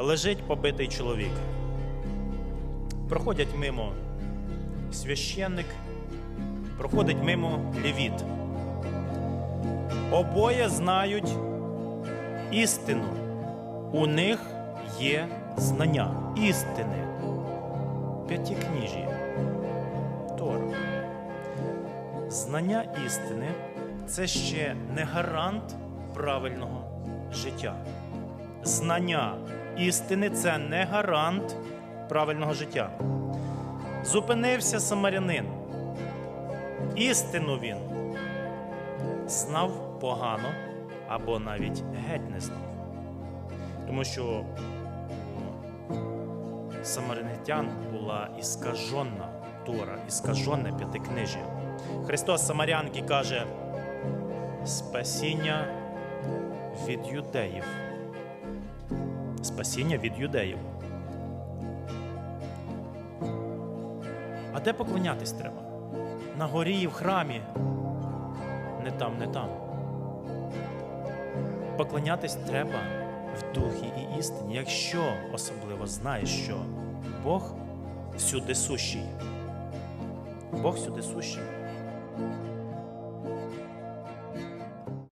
лежить побитий чоловік. Проходять мимо священник, проходить мимо левіт. Обоє знають істину. У них є знання істини. П'ятикніжі. Тора. Знання істини це ще не гарант правильного життя. Знання істини це не гарант правильного життя. Зупинився самарянин. Істину він знав погано або навіть геть не знав. Тому що у самарянитян була іскажена Тора, іскажене п'ятикнижжя. Христос Самарянки каже: спасіння від юдеїв. Спасіння від юдеїв. А де поклонятись треба? На горі і в храмі. Не там, не там. Поклонятись треба в духі і істині, якщо особливо знаєш, що Бог всюди сущий. Бог всюди сущий.